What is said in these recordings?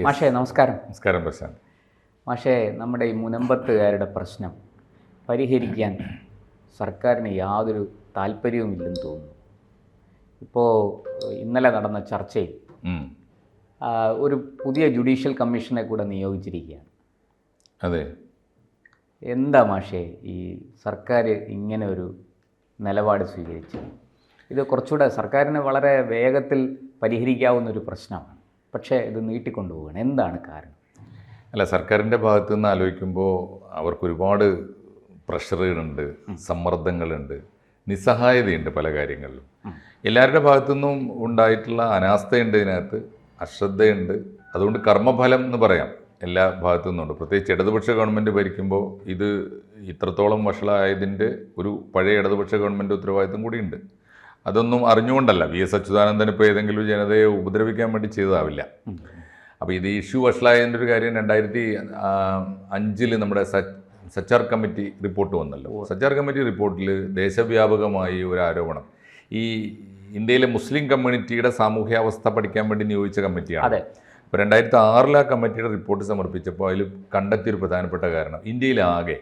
മാഷേ നമസ്കാരം. നമസ്കാരം പ്രശാന്ത്. മാഷേ നമ്മുടെ ഈ മുനമ്പത്തുകാരുടെ പ്രശ്നം പരിഹരിക്കാൻ സർക്കാരിന് യാതൊരു താല്പര്യവുമില്ലെന്ന് തോന്നുന്നു. ഇപ്പോൾ ഇന്നലെ നടന്ന ചർച്ചയിൽ ഒരു പുതിയ ജുഡീഷ്യൽ കമ്മീഷനെ കൂടെ നിയോഗിച്ചിരിക്കുകയാണ്. അതെ. എന്താ മാഷേ ഈ സർക്കാർ ഇങ്ങനെ ഒരു നിലപാട് സ്വീകരിച്ചത്? ഇത് കുറച്ചുകൂടെ സർക്കാരിന് വളരെ വേഗത്തിൽ പരിഹരിക്കാവുന്ന ഒരു പ്രശ്നമാണ്. പക്ഷേ ഇത് നീട്ടിക്കൊണ്ടുപോവുകയാണ്. എന്താണ് കാരണം? അല്ല സർക്കാരിന്റെ ഭാഗത്തു നിന്ന് ആലോചിക്കുമ്പോൾ അവർക്ക് ഒരുപാട് പ്രഷറുകളുണ്ട് സമ്മർദ്ദങ്ങളുണ്ട് നിസ്സഹായതയുണ്ട് പല കാര്യങ്ങളിലും. എല്ലാവരുടെ ഭാഗത്തു നിന്നും ഉണ്ടായിട്ടുള്ള അനാസ്ഥയുണ്ട് ഇതിനകത്ത് അശ്രദ്ധയുണ്ട്. അതുകൊണ്ട് കർമ്മഫലം എന്ന് പറയാം. എല്ലാ ഭാഗത്തു നിന്നുണ്ട് പ്രത്യേകിച്ച് ഇടതുപക്ഷ ഗവൺമെന്റ് ഭരിക്കുമ്പോൾ ഇത് ഇത്രത്തോളം വഷളായതിന്റെ ഒരു പഴയ ഇടതുപക്ഷ ഗവൺമെന്റ് ഉത്തരവാദിത്തം കൂടിയുണ്ട്. അതൊന്നും അറിഞ്ഞുകൊണ്ടല്ല. വി എസ് അച്യുതാനന്ദൻ ഇപ്പോൾ ഏതെങ്കിലും ജനതയെ ഉപദ്രവിക്കാൻ വേണ്ടി ചെയ്തതാവില്ല. അപ്പോൾ ഇത് ഇഷ്യൂ വഷളായതിന്റെ ഒരു കാര്യം രണ്ടായിരത്തി അഞ്ചിൽ നമ്മുടെ സച്ച് സച്ചാർ കമ്മിറ്റി റിപ്പോർട്ട് വന്നല്ലോ. സച്ചാർ കമ്മിറ്റി റിപ്പോർട്ടിൽ ദേശവ്യാപകമായി ഒരു ആരോപണം. ഈ ഇന്ത്യയിലെ മുസ്ലിം കമ്മ്യൂണിറ്റിയുടെ സാമൂഹ്യാവസ്ഥ പഠിക്കാൻ വേണ്ടി നിയോഗിച്ച കമ്മിറ്റിയാണ്. അതെ. അപ്പോൾ രണ്ടായിരത്തി ആറിൽ ആ കമ്മിറ്റിയുടെ റിപ്പോർട്ട് സമർപ്പിച്ചപ്പോൾ അതിൽ കണ്ടെത്തിയൊരു പ്രധാനപ്പെട്ട കാരണം ഇന്ത്യയിലാകെ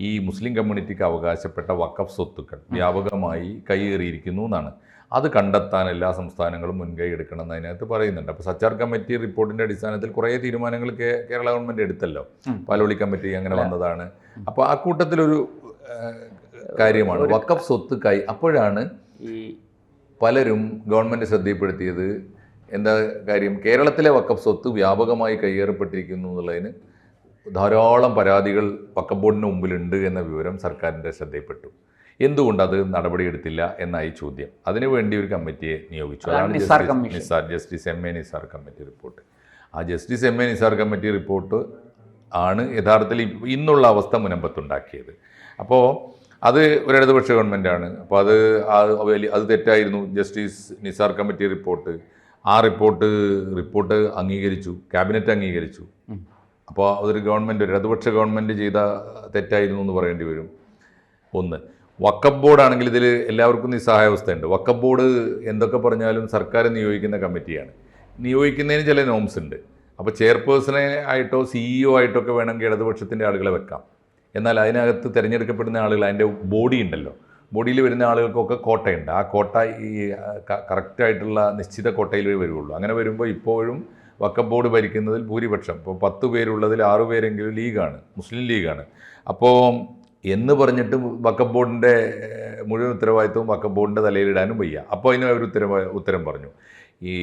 ഈ മുസ്ലിം കമ്മ്യൂണിറ്റിക്ക് അവകാശപ്പെട്ട വക്കഫ് സ്വത്തുക്കൾ വ്യാപകമായി കൈയേറിയിരിക്കുന്നു എന്നാണ്. അത് കണ്ടെത്താൻ എല്ലാ സംസ്ഥാനങ്ങളും മുൻകൈ എടുക്കണമെന്ന് അതിനകത്ത് പറയുന്നുണ്ട്. അപ്പോൾ സച്ചാർ കമ്മിറ്റി റിപ്പോർട്ടിന്റെ അടിസ്ഥാനത്തിൽ കുറേ തീരുമാനങ്ങൾ കേ- കേരള ഗവൺമെന്റ് എടുത്തല്ലോ. പാലോളി കമ്മിറ്റി അങ്ങനെ വന്നതാണ്. അപ്പോൾ ആ കൂട്ടത്തിലൊരു കാര്യമാണ്. വക്കഫ് സ്വത്ത് കൈ അപ്പോഴാണ് ഈ പലരും ഗവൺമെന്റ് ശ്രദ്ധയിൽപ്പെടുത്തിയത് എന്താ കാര്യം? കേരളത്തിലെ വക്കഫ് സ്വത്ത് വ്യാപകമായി കയ്യേറപ്പെട്ടിരിക്കുന്നു എന്നുള്ളതിന് ധാരാളം പരാതികൾ പക്കബോർഡിന് ബോർഡിന് മുമ്പിലുണ്ട് എന്ന വിവരം സർക്കാരിന്റെ ശ്രദ്ധയിൽപ്പെട്ടു. എന്തുകൊണ്ട് അത് നടപടിയെടുത്തില്ല എന്നായി ചോദ്യം. അതിനുവേണ്ടി ഒരു കമ്മിറ്റിയെ നിയോഗിച്ചു. അതാണ് Nisar justice M A Nisar committee report. ആ justice M A Nisar committee report ആണ് യഥാർത്ഥത്തിൽ ഇന്നുള്ള അവസ്ഥ മുനമ്പത്തുണ്ടാക്കിയത്. അപ്പോൾ അത് ഒരു ഇടതുപക്ഷ ഗവൺമെന്റാണ്. അപ്പോൾ അത് അത് തെറ്റായിരുന്നു. ജസ്റ്റിസ് നിസാർ കമ്മിറ്റി റിപ്പോർട്ട് ആ റിപ്പോർട്ട് റിപ്പോർട്ട് അംഗീകരിച്ചു. ക്യാബിനറ്റ് അംഗീകരിച്ചു. അപ്പോൾ അതൊരു ഗവൺമെന്റ് ഒരു ഇടതുപക്ഷ ഗവൺമെന്റ് ചെയ്ത തെറ്റായിരുന്നു എന്ന് പറയേണ്ടി വരും. ഒന്ന് വക്കപ്പ് ബോർഡ് ആണെങ്കിൽ ഇതിൽ എല്ലാവർക്കും നിസ്സഹായാവസ്ഥയുണ്ട്. വക്കപ്പ് ബോർഡ് എന്തൊക്കെ പറഞ്ഞാലും സർക്കാർ നിയോഗിക്കുന്ന കമ്മിറ്റിയാണ്. നിയോഗിക്കുന്നതിന് ചില നോംസ് ഉണ്ട്. അപ്പോൾ ചെയർപേഴ്സണെ ആയിട്ടോ സിഇഒ ആയിട്ടോ ഒക്കെ വേണമെങ്കിൽ ഇടതുപക്ഷത്തിന്റെ ആളുകളെ വെക്കാം. എന്നാൽ അതിനകത്ത് തിരഞ്ഞെടുക്കപ്പെടുന്ന ആളുകൾ അതിന്റെ ബോഡി ഉണ്ടല്ലോ. ബോഡിയിൽ വരുന്ന ആളുകൾക്കൊക്കെ കോട്ടയുണ്ട്. ആ കോട്ട ഈ കറക്റ്റായിട്ടുള്ള നിശ്ചിത കോട്ടയിൽ വരുള്ളൂ. അങ്ങനെ വരുമ്പോൾ ഇപ്പോഴും വക്കഫ് ബോർഡ് ഭരിക്കുന്നതിൽ ഭൂരിപക്ഷം. ഇപ്പോൾ പത്ത് പേരുള്ളതിൽ ആറു പേരെങ്കിലും ലീഗാണ് മുസ്ലിം ലീഗാണ്. അപ്പോൾ എന്ന് പറഞ്ഞിട്ട് വക്കം ബോർഡിന്റെ മുഴുവൻ ഉത്തരവാദിത്വവും വക്കം ബോർഡിന്റെ തലയിലിടാനും വയ്യ. അപ്പോൾ അതിന് അവർ ഉത്തരം ഉത്തരം പറഞ്ഞു. ഈ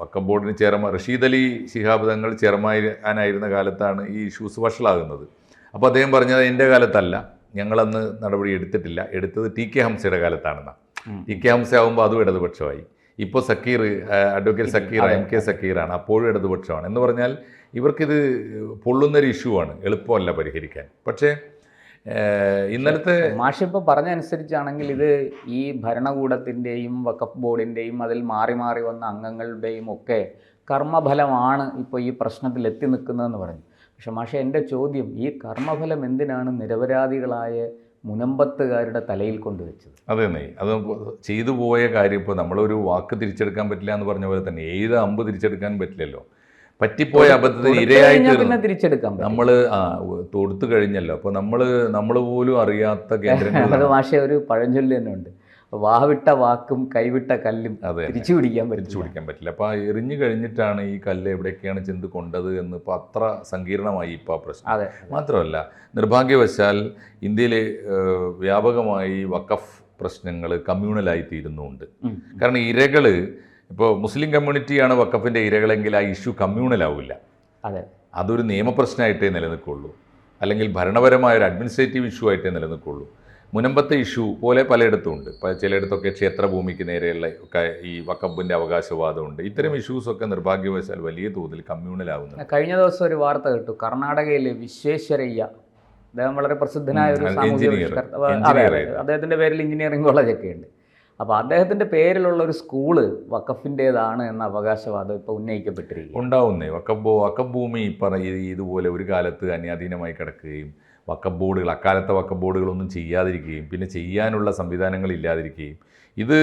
വക്കം ബോർഡിന് ചെയർമാൻ റഷീദ് അലി ശിഹാബ് തങ്ങൾ ചെയർമാനായിരുന്ന കാലത്താണ് ഈ ഇഷ്യൂസ് വഷളാകുന്നത്. അപ്പോൾ അദ്ദേഹം പറഞ്ഞത് എന്റെ കാലത്തല്ല ഞങ്ങളന്ന് നടപടി എടുത്തിട്ടില്ല. എടുത്തത് ടി കെ ഹംസയുടെ കാലത്താണെന്നാണ്. ടി കെ ഹംസ ആകുമ്പോൾ അതും ഇടതുപക്ഷമായി. ഇപ്പോൾ Zakir advocate Zakir M K സക്കീറാണ്. അപ്പോഴും ഇടതുപക്ഷമാണ്. എന്ന് പറഞ്ഞാൽ ഇവർക്കിത് പൊള്ളുന്നൊരു ഇഷ്യൂ ആണ് എളുപ്പമല്ല പരിഹരിക്കാൻ. പക്ഷേ ഇന്നലത്തെ മാഷിപ്പോൾ പറഞ്ഞ അനുസരിച്ചാണെങ്കിൽ ഇത് ഈ ഭരണകൂടത്തിന്റെയും വക്കഫ് ബോർഡിന്റെയും അതിൽ മാറി മാറി വന്ന അംഗങ്ങളുടെയും ഒക്കെ കർമ്മഫലമാണ് ഇപ്പോൾ ഈ പ്രശ്നത്തിൽ എത്തി നിൽക്കുന്നതെന്ന് പറഞ്ഞു. പക്ഷെ മാഷെ എന്റെ ചോദ്യം ഈ കർമ്മഫലം എന്തിനാണ് നിരപരാധികളായ മുനമ്പത്തുകാരുടെ തലയിൽ കൊണ്ടുവച്ചത് അതെ തന്നെ അത് ചെയ്തു പോയ കാര്യം ഇപ്പോൾ നമ്മളൊരു വാക്ക് തിരിച്ചെടുക്കാൻ പറ്റില്ല എന്ന് പറഞ്ഞ പോലെ തന്നെ ഏത് അമ്പ് തിരിച്ചെടുക്കാൻ പറ്റില്ലല്ലോ. പറ്റിപ്പോയ അബദ്ധത്തിന് ഇരയായിട്ട് നമ്മൾ ആ തൊടുത്തു കഴിഞ്ഞല്ലോ. അപ്പോൾ നമ്മൾ നമ്മൾ പോലും അറിയാത്ത കേന്ദ്രങ്ങൾ ഭാഷ ഒരു പഴഞ്ചൊല്ല് തന്നെ ഉണ്ട്. വാവിട്ട വാക്കും കൈവിട്ട കല്ലും അതെ തിരിച്ചു പിടിക്കാൻ തിരിച്ചു പറ്റില്ല. പിടിക്കാൻ പറ്റില്ല. അപ്പോൾ എറിഞ്ഞു കഴിഞ്ഞിട്ടാണ് ഈ കല്ല് എവിടെയൊക്കെയാണ് ചെന്ന് കൊണ്ടത് എന്ന് ഇപ്പോൾ അത്ര സങ്കീർണമായി ഇപ്പോൾ ആ പ്രശ്നം. അതെ. മാത്രമല്ല നിർഭാഗ്യവശാൽ ഇന്ത്യയിലെ വ്യാപകമായി വഖഫ് പ്രശ്നങ്ങൾ കമ്മ്യൂണലായി തീരുന്നുണ്ട് കാരണം ഇരകൾ ഇപ്പോൾ മുസ്ലിം കമ്മ്യൂണിറ്റിയാണ് വക്കഫിന്റെ ഇരകളെങ്കിൽ ആ ഇഷ്യൂ കമ്മ്യൂണലാവില്ല. അതെ. അതൊരു നിയമപ്രശ്നമായിട്ടേ നിലനിൽക്കുള്ളൂ. അല്ലെങ്കിൽ ഭരണപരമായ ഒരു അഡ്മിനിസ്ട്രേറ്റീവ് ഇഷ്യൂ ആയിട്ടേ നിലനിൽക്കുള്ളൂ. മുനമ്പത്തെ ഇഷ്യൂ പോലെ പലയിടത്തും ഉണ്ട് ചിലയിടത്തൊക്കെ ക്ഷേത്രഭൂമിക്ക് നേരെയുള്ള ഒക്കെ ഈ വക്കബിന്റെ അവകാശവാദമുണ്ട്. ഇത്തരം ഇഷ്യൂസൊക്കെ നിർഭാഗ്യവശാൽ വലിയ തോതിൽ കമ്മ്യൂണലാകുന്നു കഴിഞ്ഞ ദിവസം ഒരു വാർത്ത കേട്ടു. കർണാടകയിലെ വിശ്വേശ്വരയ്യ അദ്ദേഹം വളരെ പ്രസിദ്ധനായ ഒരു അദ്ദേഹത്തിന്റെ പേരിൽ എഞ്ചിനീയറിംഗ് കോളേജൊക്കെ ഉണ്ട് അപ്പോൾ അദ്ദേഹത്തിന്റെ പേരിലുള്ള ഒരു സ്കൂൾ വക്കഫിന്റേതാണ് എന്ന അവകാശവാദം ഇപ്പോൾ ഉന്നയിക്കപ്പെട്ടിരിക്കുന്നു ഉണ്ടാവുന്നേ. വക്കബ് വക്കബ് ഭൂമി പറ ഇതുപോലെ ഒരു കാലത്ത് അന്യാധീനമായി കിടക്കുകയും വക്കബ് ബോർഡുകൾ അക്കാലത്തെ വക്കബ് ബോർഡുകളൊന്നും ചെയ്യാതിരിക്കുകയും പിന്നെ ചെയ്യാനുള്ള സംവിധാനങ്ങൾ ഇല്ലാതിരിക്കുകയും. ഇത്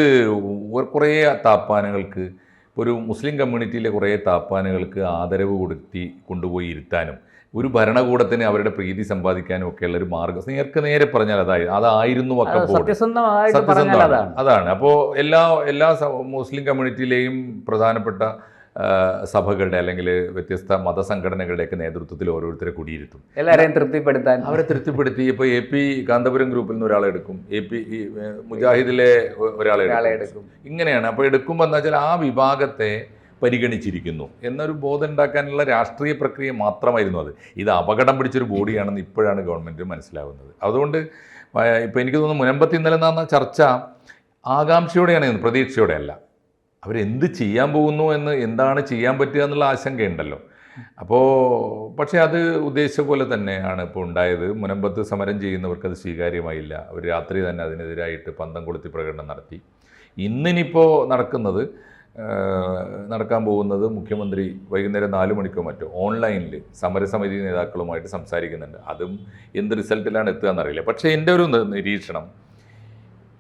കുറേ താപ്പാനകൾക്ക് ഇപ്പോൾ ഒരു മുസ്ലിം കമ്മ്യൂണിറ്റിയിലെ കുറേ താപ്പാനകൾക്ക് ആദരവ് കൊടുത്തി കൊണ്ടുപോയി ഇരുത്താനും ഒരു ഭരണകൂടത്തിന് അവരുടെ പ്രീതി സമ്പാദിക്കാനും ഒക്കെയുള്ള ഒരു മാർഗം നേർക്ക് നേരെ പറഞ്ഞാൽ അതായത് അതായിരുന്നു അത് ബോർഡ് സത്യസന്ധമാണ്. അതാണ്. അപ്പോൾ എല്ലാ എല്ലാ മുസ്ലിം കമ്മ്യൂണിറ്റിയിലെയും പ്രധാനപ്പെട്ട സഭകളുടെ അല്ലെങ്കിൽ വ്യത്യസ്ത മതസംഘടനകളുടെയൊക്കെ നേതൃത്വത്തിൽ ഓരോരുത്തരെ കുടിയിരുത്തും. എല്ലാവരെയും തൃപ്തിപ്പെടുത്താൻ. അവരെ തൃപ്തിപ്പെടുത്തി ഇപ്പോൾ എ പി കാന്തപുരം ഗ്രൂപ്പിൽ നിന്ന് ഒരാളെ എടുക്കും. എ പി മുജാഹിദിലെ ഒരാളെ എടുക്കും. ഇങ്ങനെയാണ് അപ്പോൾ എടുക്കുമ്പോൾ എന്താ വെച്ചാൽ ആ വിഭാഗത്തെ പരിഗണിച്ചിരിക്കുന്നു എന്നൊരു ബോധം ഉണ്ടാക്കാനുള്ള രാഷ്ട്രീയ പ്രക്രിയ മാത്രമായിരുന്നു അത്. ഇത് അപകടം പിടിച്ചൊരു ബോഡിയാണെന്ന് ഇപ്പോഴാണ് ഗവൺമെന്റ് മനസ്സിലാവുന്നത്. അതുകൊണ്ട് ഇപ്പോൾ എനിക്ക് തോന്നുന്നു മുനമ്പത്തി ഇന്നലെ നടന്ന ചർച്ച ആകാംക്ഷയോടെയാണ് പ്രതീക്ഷയോടെയല്ല. അവരെന്ത് ചെയ്യാൻ പോകുന്നു എന്ന് എന്താണ് ചെയ്യാൻ പറ്റുക എന്നുള്ള ആശങ്കയുണ്ടല്ലോ. അപ്പോൾ പക്ഷേ അത് ഉദ്ദേശിച്ച പോലെ തന്നെയാണ് ഇപ്പോൾ ഉണ്ടായത്. മുനമ്പത്ത് സമരം ചെയ്യുന്നവർക്ക് അത് സ്വീകാര്യമായില്ല. അവർ രാത്രി തന്നെ അതിനെതിരായിട്ട് പന്തം കൊളുത്തി പ്രകടനം നടത്തി. ഇന്നിനിപ്പോൾ നടക്കുന്നത് നടക്കാൻ പോകുന്നത് മുഖ്യമന്ത്രി വൈകുന്നേരം നാല് മണിക്കോ മറ്റോ ഓൺലൈനിൽ സമരസമിതി നേതാക്കളുമായിട്ട് സംസാരിക്കുന്നുണ്ട്. അതും എന്ത് റിസൾട്ടിലാണ് എത്തുക എന്നറിയില്ല. പക്ഷേ എന്റെ ഒരു നിരീക്ഷണം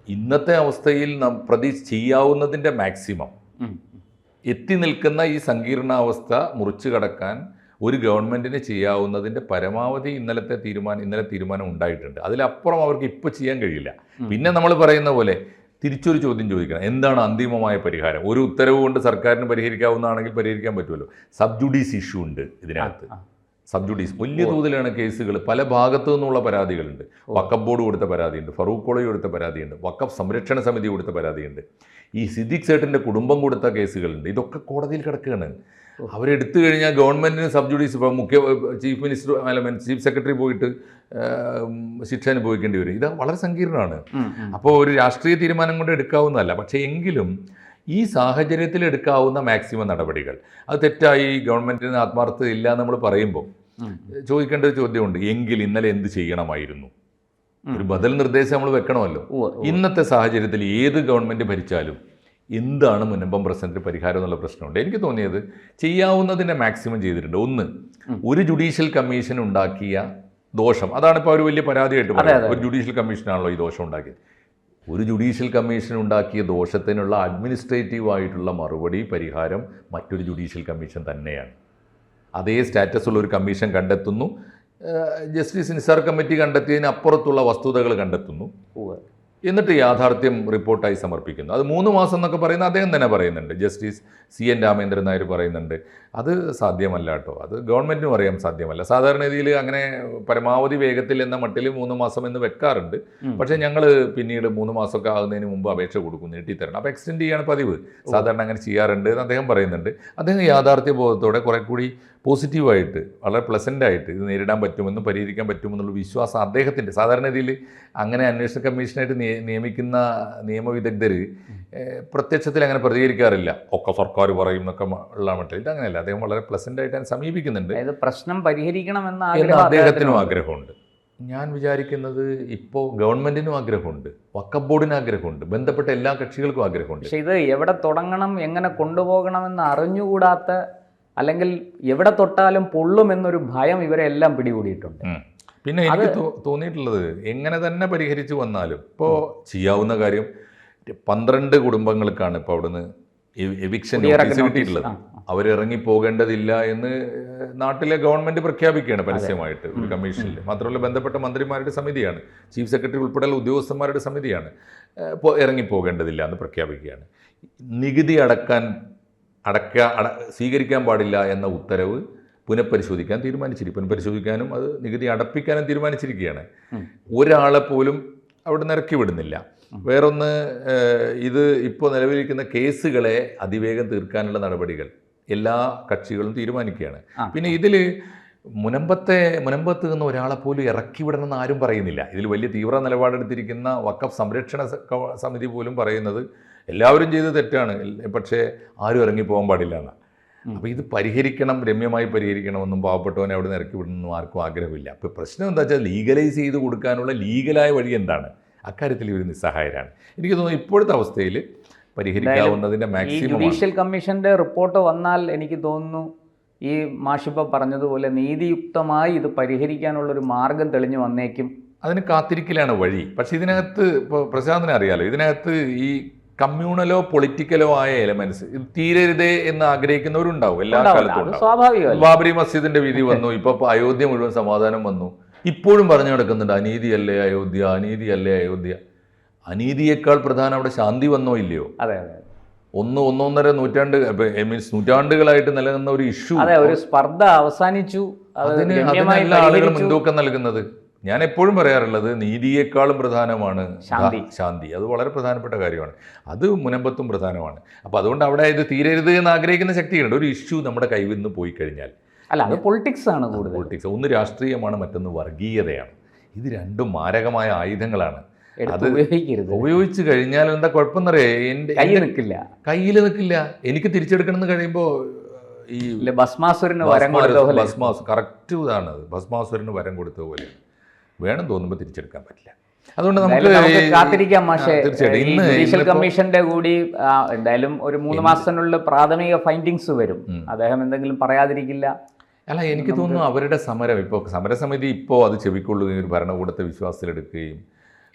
ഇന്നത്തെ അവസ്ഥയിൽ നാം പ്രതി ചെയ്യാവുന്നതിന്റെ മാക്സിമം. എത്തി നിൽക്കുന്ന ഈ സങ്കീർണാവസ്ഥ മുറിച്ചു കടക്കാൻ ഒരു ഗവൺമെന്റിന് ചെയ്യാവുന്നതിന്റെ പരമാവധി ഇന്നലത്തെ തീരുമാനം ഇന്നലെ തീരുമാനം ഉണ്ടായിട്ടുണ്ട്. അതിലപ്പുറം അവർക്ക് ഇപ്പോൾ ചെയ്യാൻ കഴിയില്ല. പിന്നെ നമ്മൾ പറയുന്ന പോലെ തിരിച്ചൊരു ചോദ്യം ചോദിക്കണം. എന്താണ് അന്തിമമായ പരിഹാരം? ഒരു ഉത്തരവ് കൊണ്ട് സർക്കാരിന് പരിഹരിക്കാവുന്നതാണെങ്കിൽ പരിഹരിക്കാൻ പറ്റുമല്ലോ. സബ് ജുഡീസ് ഇഷ്യൂ ഉണ്ട് ഇതിനകത്ത്. സബ് ജുഡീസ് വലിയ തോതിലാണ് കേസുകൾ പല ഭാഗത്തു നിന്നുള്ള പരാതികളുണ്ട്. വക്കഫ് ബോർഡ് കൊടുത്ത പരാതിയുണ്ട്. ഫറൂഖ് കോളേജ് കൊടുത്ത പരാതിയുണ്ട്. വക്കഫ് സംരക്ഷണ സമിതി കൊടുത്ത പരാതിയുണ്ട്. ഈ സിദ്ദിഖ് സേട്ടിന്റെ കുടുംബം കൊടുത്ത കേസുകളുണ്ട്. ഇതൊക്കെ കോടതിയിൽ കിടക്കുകയാണ്. അവരെടുത്തു കഴിഞ്ഞാൽ ഗവൺമെന്റിന് സബ് ജുഡീസ് ഇപ്പോൾ മുഖ്യ ചീഫ് മിനിസ്റ്റർ അല്ല ചീഫ് സെക്രട്ടറി പോയിട്ട് ശിക്ഷ അനുഭവിക്കേണ്ടി വരും. ഇത് വളരെ സങ്കീർണമാണ്. അപ്പോൾ ഒരു രാഷ്ട്രീയ തീരുമാനം കൊണ്ട് എടുക്കാവുന്നതല്ല. പക്ഷേ എങ്കിലും ഈ സാഹചര്യത്തിൽ എടുക്കാവുന്ന മാക്സിമം നടപടികൾ. അത് തെറ്റായി ഗവൺമെന്റിന് ആത്മാർത്ഥത ഇല്ല എന്ന് നമ്മൾ പറയുമ്പോൾ ചോദിക്കേണ്ട ഒരു ചോദ്യമുണ്ട്. എങ്കിൽ ഇന്നലെ എന്ത് ചെയ്യണമായിരുന്നു? ഒരു ബദൽ നിർദ്ദേശം നമ്മൾ വെക്കണമല്ലോ. ഇന്നത്തെ സാഹചര്യത്തിൽ ഏത് ഗവൺമെന്റ് ഭരിച്ചാലും എന്താണ് മുനമ്പം പ്രശ്നത്തിന് പരിഹാരം എന്നുള്ള പ്രശ്നമുണ്ട്. എനിക്ക് തോന്നിയത് ചെയ്യാവുന്നതിന്റെ മാക്സിമം ചെയ്തിട്ടുണ്ട്. ഒന്ന് ഒരു ജുഡീഷ്യൽ കമ്മീഷൻ ഉണ്ടാക്കിയ ദോഷം. അതാണ് ഇപ്പോൾ ഒരു വലിയ പരാതിയായിട്ട് പറയുന്നത്. ഒരു ജുഡീഷ്യൽ കമ്മീഷനാണല്ലോ ഈ ദോഷം ഉണ്ടാക്കിയത്. ഒരു ജുഡീഷ്യൽ കമ്മീഷൻ ഉണ്ടാക്കിയ ദോഷത്തിനുള്ള അഡ്മിനിസ്ട്രേറ്റീവ് ആയിട്ടുള്ള മറുപടി പരിഹാരം മറ്റൊരു ജുഡീഷ്യൽ കമ്മീഷൻ തന്നെയാണ്. അതേ സ്റ്റാറ്റസ് ഉള്ള ഒരു കമ്മീഷൻ കണ്ടെത്തുന്നു. ജസ്റ്റിസ് നിസാർ കമ്മിറ്റി കണ്ടെത്തിയതിനപ്പുറത്തുള്ള വസ്തുതകൾ കണ്ടെത്തുന്നു. എന്നിട്ട് യാഥാർത്ഥ്യം റിപ്പോർട്ടായി സമർപ്പിക്കുന്നു. അത് മൂന്ന് മാസം എന്നൊക്കെ പറയുന്ന അദ്ദേഹം തന്നെ പറയുന്നുണ്ട്. Justice C N Ramendran Nair പറയുന്നുണ്ട്. അത് സാധ്യമല്ല കേട്ടോ. അത് ഗവൺമെന്റിനും അറിയാം സാധ്യമല്ല. സാധാരണ രീതിയിൽ അങ്ങനെ പരമാവധി വേഗത്തിൽ എന്ന മട്ടിൽ മൂന്ന് മാസം എന്ന് വെക്കാറുണ്ട്. പക്ഷേ ഞങ്ങൾ പിന്നീട് മൂന്ന് മാസമൊക്കെ ആകുന്നതിന് മുമ്പ് അപേക്ഷ കൊടുക്കും നീട്ടിത്തരണം. അപ്പോൾ എക്സ്റ്റെൻഡ് ചെയ്യാണ് പതിവ്. സാധാരണ അങ്ങനെ ചെയ്യാറുണ്ട് എന്ന് അദ്ദേഹം പറയുന്നുണ്ട്. അദ്ദേഹം യാഥാർത്ഥ്യ ബോധത്തോടെ കുറെ കൂടി പോസിറ്റീവായിട്ട് വളരെ പ്ലസന്റായിട്ട് ഇത് നേരിടാൻ പറ്റുമെന്നും പരിഹരിക്കാൻ പറ്റുമെന്നുള്ള വിശ്വാസം അദ്ദേഹത്തിന്റെ സാധാരണ രീതിയിൽ അങ്ങനെ അന്വേഷണ കമ്മീഷനായിട്ട് നിയ- നിയമിക്കുന്ന നിയമവിദഗ്ധർ പ്രത്യക്ഷത്തിൽ അങ്ങനെ പ്രതികരിക്കാറില്ല. ഒക്കെ സർക്കാർ പറയും എന്നൊക്കെ ഉള്ള മട്ടിൽ ഇത് അങ്ങനെയല്ല. അദ്ദേഹം വളരെ പ്ലസന്റായിട്ട് അതിനെ സമീപിക്കുന്നുണ്ട്. അതായത് പ്രശ്നം പരിഹരിക്കണമെന്ന അദ്ദേഹത്തിനും ആഗ്രഹമുണ്ട്. ഞാൻ വിചാരിക്കുന്നത് ഇപ്പോൾ ഗവൺമെന്റിനും ആഗ്രഹമുണ്ട്. വക്കഫ് ബോർഡിന് ആഗ്രഹമുണ്ട്. ബന്ധപ്പെട്ട എല്ലാ കക്ഷികൾക്കും ആഗ്രഹമുണ്ട്. പക്ഷേ ഇത് എവിടെ തുടങ്ങണം എങ്ങനെ കൊണ്ടുപോകണമെന്ന് അറിഞ്ഞുകൂടാത്ത അല്ലെങ്കിൽ എവിടെ തൊട്ടാലും പൊള്ളുമെന്നൊരു ഭയം ഇവരെ എല്ലാം പിടികൂടിയിട്ടുണ്ട്. പിന്നെ എനിക്ക് തോന്നിയിട്ടുള്ളത് എങ്ങനെ തന്നെ പരിഹരിച്ചു വന്നാലും ഇപ്പോൾ ചെയ്യാവുന്ന കാര്യം പന്ത്രണ്ട് കുടുംബങ്ങൾക്കാണ് ഇപ്പോൾ അവിടുന്ന് എവിക്ഷൻ നോട്ടീസ്. കിട്ടിയിട്ടുള്ളത്. അവരിറങ്ങി പോകേണ്ടതില്ല എന്ന് നാട്ടിലെ ഗവൺമെന്റ് പ്രഖ്യാപിക്കുകയാണ് പരസ്യമായിട്ട് ഒരു കമ്മീഷനിൽ മാത്രമല്ല ബന്ധപ്പെട്ട മന്ത്രിമാരുടെ സമിതിയാണ്. ചീഫ് സെക്രട്ടറി ഉൾപ്പെടെയുള്ള ഉദ്യോഗസ്ഥന്മാരുടെ സമിതിയാണ് ഇറങ്ങി പോകേണ്ടതില്ല എന്ന് പ്രഖ്യാപിക്കുകയാണ്. നികുതി അടക്കാൻ അടക്ക അട സ്വീകരിക്കാൻ പാടില്ല എന്ന ഉത്തരവ് പുനഃപരിശോധിക്കാൻ തീരുമാനിച്ചിരിക്കും പുനഃപരിശോധിക്കാനും അത് നികുതി അടപ്പിക്കാനും തീരുമാനിച്ചിരിക്കുകയാണ്. ഒരാളെ പോലും അവിടെ നിറക്കി വിടുന്നില്ല. വേറൊന്ന് ഇത് ഇപ്പോൾ നിലവിലിരിക്കുന്ന കേസുകളെ അതിവേഗം തീർക്കാനുള്ള നടപടികൾ എല്ലാ കക്ഷികളും തീരുമാനിക്കുകയാണ്. പിന്നെ ഇതിൽ മുനമ്പത്തെ മുനമ്പത്ത് നിന്ന് ഒരാളെ പോലും ഇറക്കി വിടണമെന്ന് ആരും പറയുന്നില്ല. ഇതിൽ വലിയ തീവ്ര നിലപാടെടുത്തിരിക്കുന്ന വക്കഫ് സംരക്ഷണ സമിതി പോലും പറയുന്നത് എല്ലാവരും ചെയ്ത് തെറ്റാണ്. പക്ഷേ ആരും ഇറങ്ങി പോകാൻ പാടില്ല എന്നാണ്. അപ്പോൾ ഇത് പരിഹരിക്കണം രമ്യമായി പരിഹരിക്കണമെന്നും പാവപ്പെട്ടവനെ അവിടെ നിന്ന് ഇറക്കി വിടണമെന്നും ആർക്കും ആഗ്രഹമില്ല. അപ്പോൾ പ്രശ്നം എന്താ വെച്ചാൽ ലീഗലൈസ് ചെയ്ത് കൊടുക്കാനുള്ള ലീഗലായ വഴി എന്താണ്? അക്കാര്യത്തിൽ ഇവർ നിസ്സഹായരാണ്. എനിക്ക് തോന്നുന്നു ഇപ്പോഴത്തെ അവസ്ഥയിൽ പരിഹരിക്കാവുന്നതിന്റെ മാക്സിമം ജുഡീഷ്യൽ കമ്മീഷന്റെ റിപ്പോർട്ട് വന്നാൽ എനിക്ക് തോന്നുന്നു ഈ മാഷിപ്പ പറഞ്ഞതുപോലെ നീതിയുക്തമായി ഇത് പരിഹരിക്കാനുള്ളൊരു മാർഗം തെളിഞ്ഞു വന്നേക്കും. അതിന് കാത്തിരിക്കലാണ് വഴി. പക്ഷേ ഇതിനകത്ത് ഇപ്പോൾ പ്രശാന്തിനെ അറിയാലോ. ഇതിനകത്ത് ഈ കമ്മ്യൂണലോ പൊളിറ്റിക്കലോ ആയ എലമെന്റ്സ് ഇത് തീരരുതേ എന്ന് ആഗ്രഹിക്കുന്നവരുണ്ടാവും എല്ലാ കാലത്തും ബാബറി. ബാബരി മസ്ജിദിന്റെ വിധി വന്നു ഇപ്പൊ അയോധ്യ മുഴുവൻ സമാധാനം വന്നു. ഇപ്പോഴും പറഞ്ഞു നടക്കുന്നുണ്ട് അനീതിയല്ലേ അയോധ്യ അനീതിയല്ലേ അയോധ്യ. അനീതിയേക്കാൾ പ്രധാനം അവിടെ ശാന്തി വന്നോ ഇല്ലയോ? അതെ അതെ ഒന്ന് ഒന്നൊന്നര നൂറ്റാണ്ട് മീൻസ് നൂറ്റാണ്ടുകളായിട്ട് നിലനിന്ന ഒരു ഇഷ്യൂ. അതെ ഒരു സ്പർദ്ധ അവസാനിച്ചു. അതിന് ആളുകൾ. മുൻതൂക്കം നൽകുന്നത്. ഞാൻ എപ്പോഴും പറയാറുള്ളത് നീതിയേക്കാളും പ്രധാനമാണ് ശാന്തി. ശാന്തി. അത് വളരെ പ്രധാനപ്പെട്ട കാര്യമാണ്. അത് മുനമ്പത്തും പ്രധാനമാണ്. അപ്പോൾ അതുകൊണ്ട് അവിടെ ഇത് തീരരുത് എന്ന് ആഗ്രഹിക്കുന്ന ശക്തിയുണ്ട് ഒരു ഇഷ്യൂ നമ്മുടെ കൈവിൽ നിന്ന് പോയി കഴിഞ്ഞാൽ. അല്ല അത് പൊളിറ്റിക്സ് ആണ് കൂടുതൽ. പൊളിറ്റിക്സ് ഒന്ന് രാഷ്ട്രീയമാണ് മറ്റൊന്ന് വർഗീയതയാണ്. ഇത് രണ്ടും മാരകമായ ആയുധങ്ങളാണ്. അത് ഉപയോഗിക്കരുത്. ഉപയോഗിച്ച് കഴിഞ്ഞാൽ എന്താ കുഴപ്പമെന്നറിയേ? എന്റെ കയ്യിൽ നിൽക്കില്ല. കയ്യിൽ നിൽക്കില്ല. എനിക്ക് തിരിച്ചെടുക്കണം എന്ന് കഴിയുമ്പോൾ ഈ ഭസ്മാസുരന് വരം കൊടുത്ത ഭസ്മാസ് കറക്റ്റ് ഇതാണ്. ഭസ്മാസുരന് വരം കൊടുത്ത പോലെ. വേണം തോന്നുമ്പോൾ തിരിച്ചെടുക്കാൻ പറ്റില്ല. അതുകൊണ്ട് നമുക്ക് കാത്തിരിക്കാം പക്ഷേ ജുഡീഷ്യൽ കമ്മീഷന്റെ കൂടി എന്തായാലും ഒരു മൂന്ന് മാസത്തിനുള്ളിൽ പ്രാഥമിക ഫൈൻഡിങ്സ് വരും. അദ്ദേഹം എന്തെങ്കിലും പറയാതിരിക്കില്ല. അല്ല എനിക്ക് തോന്നുന്നു അവരുടെ സമരം ഇപ്പോൾ സമരസമിതി ഇപ്പോൾ അത് ചെവിക്കൊള്ളുകയും ഒരു ഭരണകൂടത്തെ വിശ്വാസത്തിലെടുക്കുകയും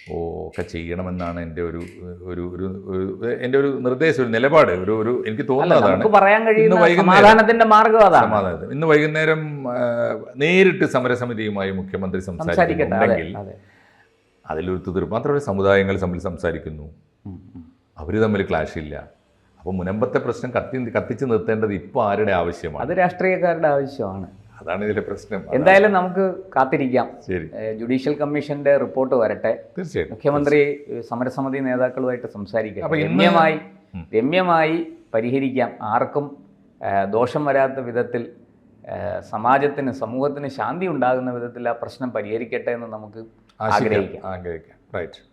ഒക്കെ ചെയ്യണമെന്നാണ് എന്റെ ഒരു ഒരു ഒരു എന്റെ ഒരു നിർദ്ദേശം ഒരു നിലപാട് ഒരു ഒരു എനിക്ക് തോന്നുന്നതാണ്. തോന്നുന്നത് പറയാൻ കഴിയുന്ന ഇന്ന് വൈകുന്നേരം- സമാധാനത്തിന്റെ മാർഗം അതാണ്. ഇന്ന് വൈകുന്നേരം നേരിട്ട് സമരസമിതിയുമായി മുഖ്യമന്ത്രി സംസാരിക്കുന്നുണ്ടെങ്കിൽ അതെ അതിലൊരു തീർപ്പ് മാത്രമല്ല സമുദായങ്ങൾ തമ്മിൽ സംസാരിക്കുന്നു. അവർ തമ്മിൽ ക്ലാഷ് ഇല്ല. അപ്പോൾ മുനമ്പത്തെ പ്രശ്നം കത്തി കത്തിച്ച് നിർത്തേണ്ടത് ഇപ്പോൾ ആരുടെ ആവശ്യമാണ്? അത് രാഷ്ട്രീയക്കാരുടെ ആവശ്യമാണ്. അതാണ് ഇതിലെ പ്രശ്നം. എന്തായാലും നമുക്ക് കാത്തിരിക്കാം. ശരി. ജുഡീഷ്യൽ കമ്മീഷന്റെ റിപ്പോർട്ട് വരട്ടെ. തീർച്ചയായിട്ടും. മുഖ്യമന്ത്രി സമരസമിതി നേതാക്കളുമായിട്ട് സംസാരിക്കാം രമ്യമായി രമ്യമായി പരിഹരിക്കാം. ആർക്കും ദോഷം വരാത്ത വിധത്തിൽ സമാജത്തിന് സമൂഹത്തിന് ശാന്തി ഉണ്ടാകുന്ന വിധത്തിൽ ആ പ്രശ്നം പരിഹരിക്കട്ടെ എന്ന് നമുക്ക് ആഗ്രഹിക്കാം. ആഗ്രഹിക്കാം. റൈറ്റ്